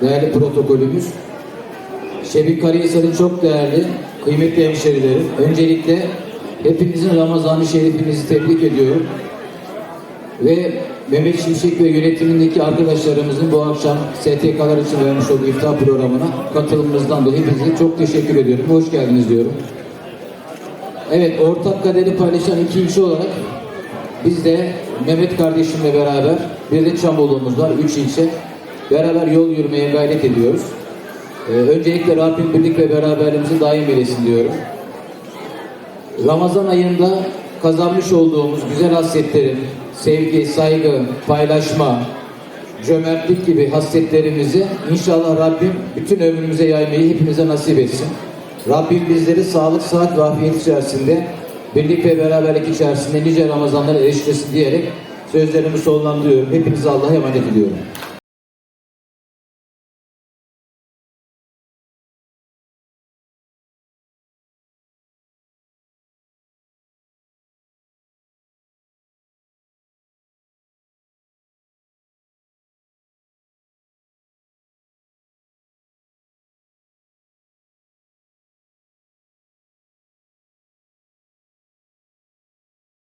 değerli protokolümüz. Şebin Karahisar'ın çok değerli, kıymetli hemşerilerim. Öncelikle hepinizin Ramazan-ı Şerifinizi tebrik ediyorum. Ve Mehmet Şimşek ve yönetimindeki arkadaşlarımızın bu akşam STK'lar için vermiş olduğu iftar programına katılımınızdan dolayı hepinize çok teşekkür ediyorum. Hoş geldiniz diyorum. Evet, ortak kaderi paylaşan iki ilçe olarak biz de Mehmet kardeşimle beraber bir de Çamolumuz var, üç ilçe. Beraber yol yürümeye gayret ediyoruz. Ee, öncelikle Rabbim birlik ve beraberliğimizi daim eylesin diyorum. Ramazan ayında kazanmış olduğumuz güzel hasletlerin, sevgi, saygı, paylaşma, cömertlik gibi hasletlerimizi inşallah Rabbim bütün ömrümüze yaymayı hepimize nasip etsin. Rabbim bizleri sağlık, sıhhat ve afiyet içerisinde, birlik ve beraberlik içerisinde nice Ramazanlara eriştirsin diyerek sözlerimi sonlandırıyorum. Hepinize Allah'a emanet ediyorum.